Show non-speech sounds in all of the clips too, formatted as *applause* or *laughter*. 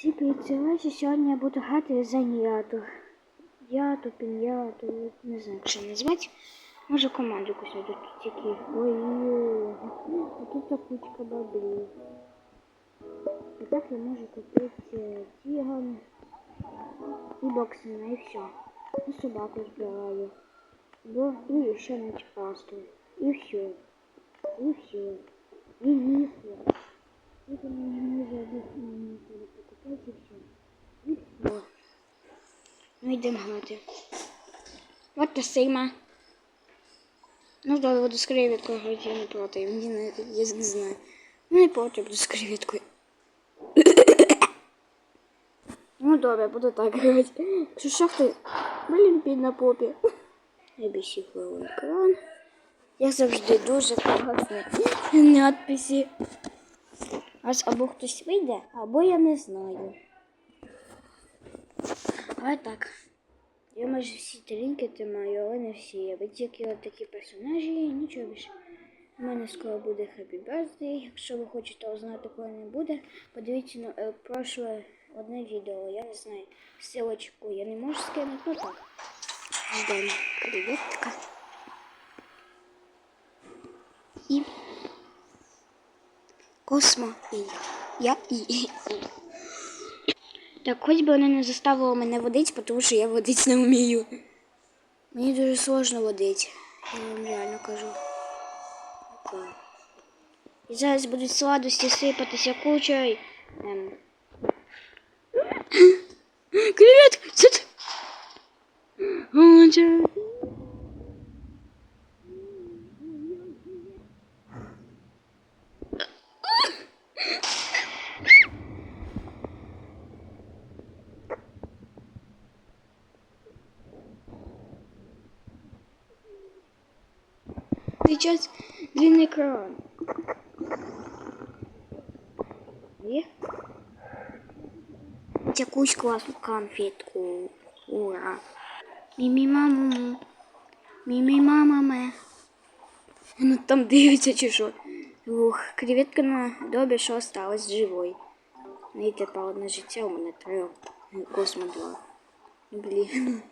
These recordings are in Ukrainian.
Всі привіт, сьогодні я буду грати за яту. Яту, пін'яту, не знаю, ще назвати. Може команду якусь тут тільки. Ой, а тут та кучка баблів. І так я можу купити тіган і боксина, і все. І собаку збираю. Бо і ще на пасту. І все. І все. І їхня. Это мне нужно объяснить, покупать и все. И все. Ну йдемо грати. От та сейма. Ну добре, буду з креветкою грати, я не проти. Мені на не знаю. Ну не проти, буду з креветкою. Ну добре, буду так грати. Що хто... Блін, під на попі. Я бісіхаю екран. Я завжди дуже класний надписи. Аж або хтось вийде, або я не знаю. А так. Я майже всі тарінки тримаю, але не всі. Я тільки от такі персонажі, нічого більше. У мене скоро буде Happy Birthday. Якщо ви хочете узнати, коли не буде, подивіться на е, прошле одне відео. Я не знаю. Ссылочку я не можу скинути, ну так. Ждемо. Креветка. Космо і я. І. і. Так, хоч би вони не заставили мене водити, тому що я водити не вмію. Мені дуже сложно водити. Я вам реально кажу. І зараз будуть сладості сипатися кучою. Ем. Креветка! Це ти? О, чё? Сейчас длинный экран. И якусь классную конфетку. Ура. Мими маму. Мими мама. Ну там *laughs* дивиться чи. Ух, креветка на добі, що осталась живой. І тепер одне життя у мене три. Космо два. Блін,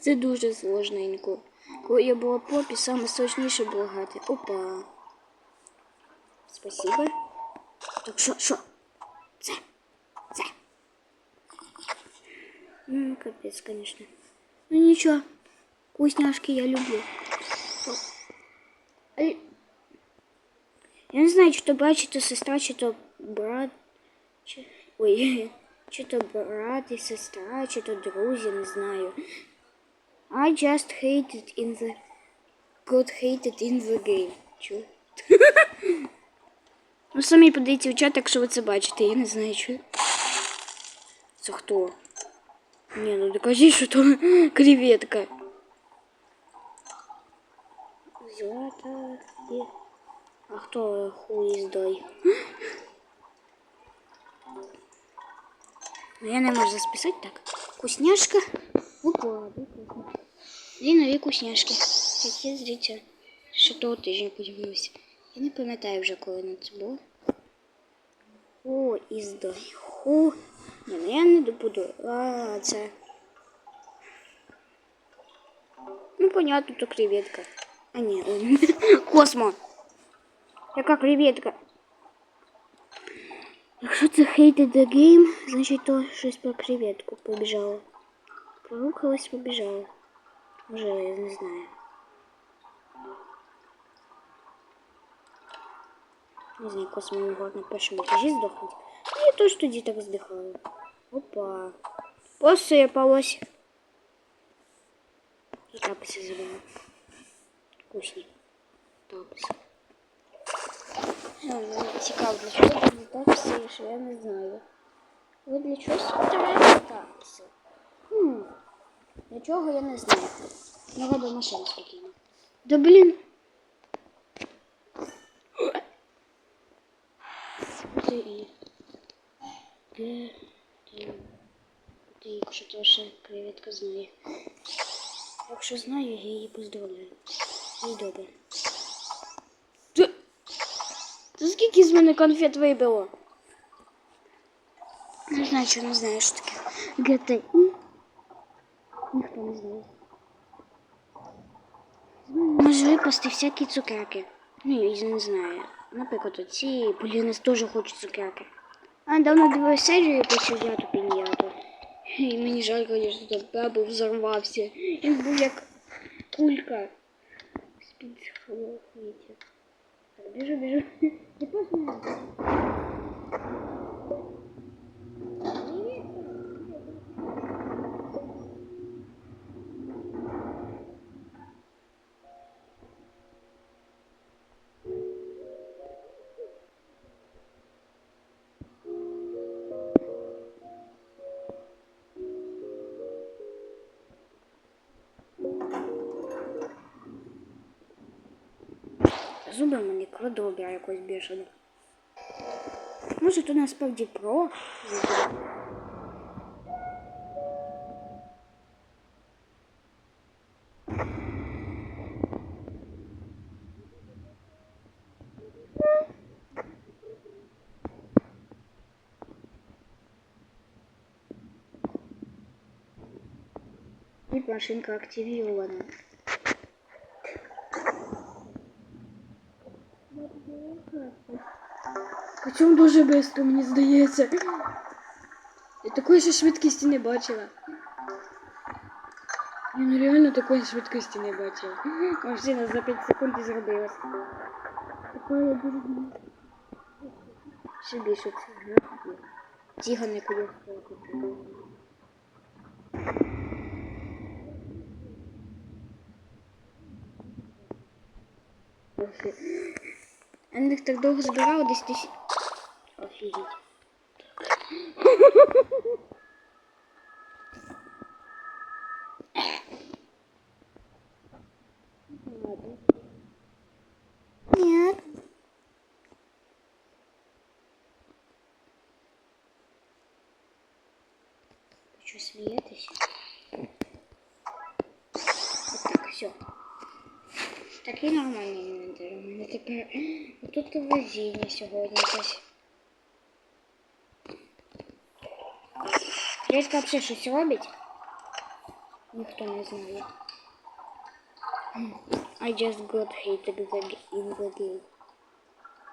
це *laughs* дуже сложненько. Коли я була попі, саме сложніше було грати. Опа. Спасибо. Так що, що? Це. Це. Ну, капець, конечно. Ну нічого. Вкусняшки я люблю. Я не знаю, чи то брат, чи то сестра, чи то брат. Чи... Ой, *laughs* чи то брат і сестра, чи то друзі, не знаю. I just hated in the got hated in the game. Чо? *laughs* ну самі подивіться в чат, якщо ви це бачите, я не знаю, що. Це хто? Ні, ну докажіть, що то *laughs* креветка. А хто хуїздой? Ну, я не так. Вкусняшка. Прекрасно. Дві нові вкусняшки. Які здається, що того тижня подивилися. Я не пам'ятаю вже, коли на це було. О, іздай. Ху. Ні, ну я не добуду. А, це. Ну, понятно, то креветка. А ой, *laughs* космо. Яка креветка? Якщо це hated the game, значить то щось про креветку побіжало. Порухалась, побіжала. Може, я не знаю. Не знаю, космо могла на першому етажі здохнути. Ну, я теж тоді так здихала. Опа. Посипалось. І таписи забила. Вкусні. Таписи. Ну, цікаво, для чого тут таписи, що я не знаю. Ви для чогось треба таписи? Хм. Для чого я не знаю. Ну, робимо машину спокійно. Да блін. Ти і. Ти. Ти, якщо то ще креветка знає. Якщо знаю, я її поздравляю. Їй добре. Ти... Ти скільки з мене конфет вибило? Не знаю, що не знаю, що таке. GTI. Ніхто не знає. Може випасти всякі цукерки. Ну, я не знаю. Наприклад, оці, блін, я теж хочу цукерки. А давно дивився серію по сюжету піньяту. І мені жаль, звісно, там бабу взорвався. Він був як кулька. З-під хвіті. Так, біжу, біжу. Я просто не знаю. Зуби в мене кладовбя якось бішено. Може, то насправді про. Вид машинка активирована. Причому дуже швидко, мені здається. Я такої ще швидкості не бачила. Я ну реально такої швидкості не бачила. Машина за 5 секунд і зробилась. Такое дуже. Ще більше це графіки. Тіга не куди Ендик так довго збирав, десь десь. Офігеть. Нет. Ви що, смієтесь? Так, все. Такий нормальний інвентар. У мене тепер тут везіння сьогодні якесь. Клітка взагалі щось робить? Ніхто не знає. *clears throat* I just got hated the g- in the game.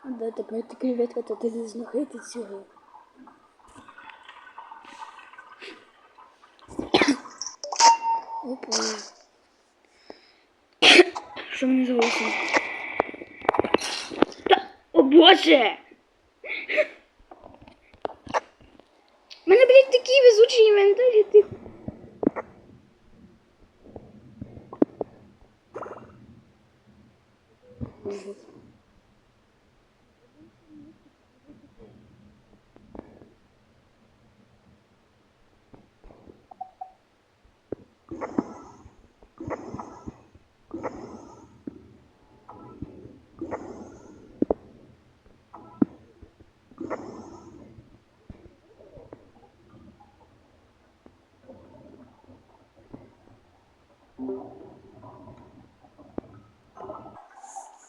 А да, тепер ти креветка, то ти не знахити цього. Опа. Що мені здалося? Та, о боже! Мене, блядь, такий такі везучі інвентарі, ти.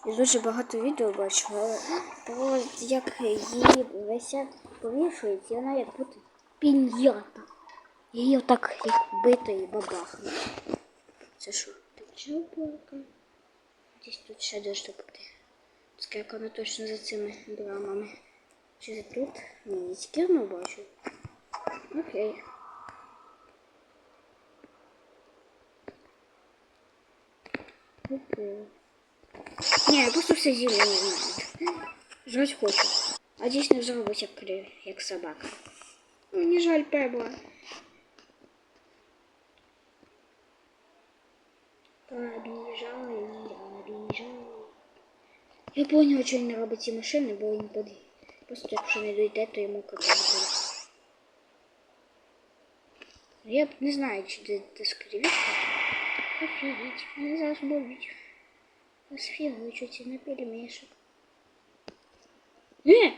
Я дуже багато відео бачила про як її висять повішують, і вона як будто піньята. Її отак як бито і бабахне. Це що? Чупака. Десь тут ще де штуки. Скільки вона точно за цими брамами. Чи тут? Ні, я тільки бачу. Окей. Окей. Я просто все зілля не знаю. Жрать хочу. А зробить як, кри- як собака. Мені жаль Пебла. Побіжали, побіжали. Я поняла, що він не робить ці машини, бо він под... Просто якщо не дойде, то йому капець. Я не знаю, чи де ти скривішся. Офігеть, мене зараз болить. Сфігучуться на пельмешек. Е!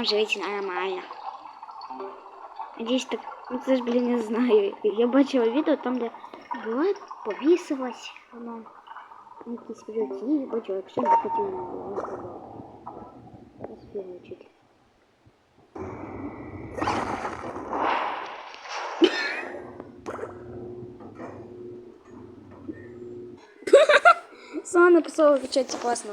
там живете нормально. Надеюсь, так, ну це ж, блін, не знаю. Я бачила відео там, де була, повісилась, воно. на Якісь прилетіли, бачила, якщо не хотів, не сказала. Розпівничать. *laughs* Сама написала в чаті класно.